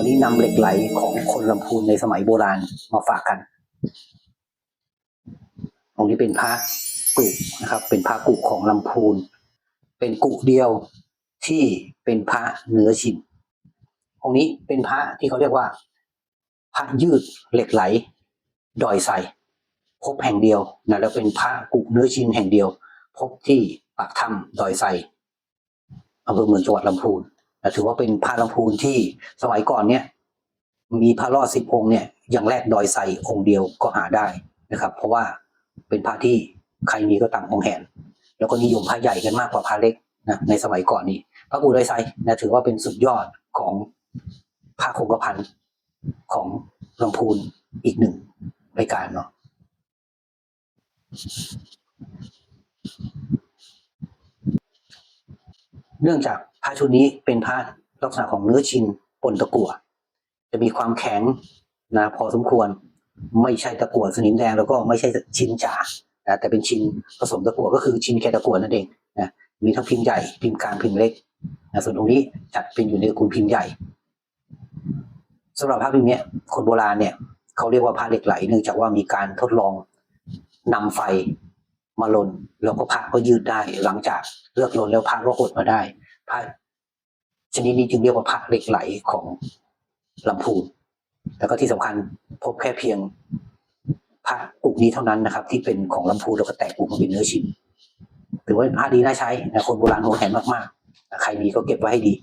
วันนี้นำเหล็กไหลของคนลำพูนในสมัยโบราณมาฝากกันองนี้เป็นพระกุนะครับ เป็นพระกุของลำพูน เป็นกุเดียวที่เป็นพระเนื้อชินองค์นี้เป็นพระที่เขาเรียกว่าพระยืดเหล็กไหล ดอยใสพบแห่งเดียวนะแล้วเป็นพระกุเนื้อชินแห่งเดียว พบที่ปากถ้ำดอยไซอำเภอเมืองจังหวัดลำพูน ถือว่าเป็นพระลำพูนที่สมัยก่อนเนี่ย มีพระรอดสิบองค์เนี่ยอย่างแรกดอยไซองค์เดียวก็หาได้นะครับ เพราะว่าเป็นพระที่ใครมีก็ต่างองแหนแล้วก็นิยมพระใหญ่กันมากกว่าพระเล็กนะในสมัยก่อนนี้ พระกูดอยไซนะถือว่าเป็นสุดยอดของพระคงกระพันของลำพูนอีกหนึ่งรายการเนาะ เนื่องจากพระชุดนี้เป็นพระลักษณะของเนื้อชินปนตะกั่วจะมีความแข็งนะพอสมควร ไม่ใช่ตะกั่วสนิมแดงแล้วก็ไม่ใช่ชินจ๋านะแต่เป็นชินผสมตะกั่วก็คือชินแค่ตะกั่วนั่นเองนะมีทั้งพิมพ์ใหญ่พิมพ์กลางพิมพ์เล็กนะส่วนตรงนี้จัดเป็นอยู่ในตระกูลพิมพ์ใหญ่สำหรับพระพิมพ์เนี้ยคนโบราณเนี่ยเขาเรียกว่าพระเหล็กไหลเนื่องจากว่ามีการทดลองนำไฟ มาลนแล้วก็พระก็ยืดได้หลังจากเลือกลนแล้วพระก็หดมาได้พระชนิดนี้จึงเรียกว่าพระเหล็กไหลของลำพูนแล้วก็ที่สำคัญพบแค่เพียงพระกุกนี้เท่านั้นนะครับ ที่เป็นของลำพูนแล้วก็แตกกุกมาเป็นเนื้อชิ้นถือว่าพระดีน่าใช้นะคนโบราณโหวงแหนมากๆใครมีก็เก็บไว้ให้ดี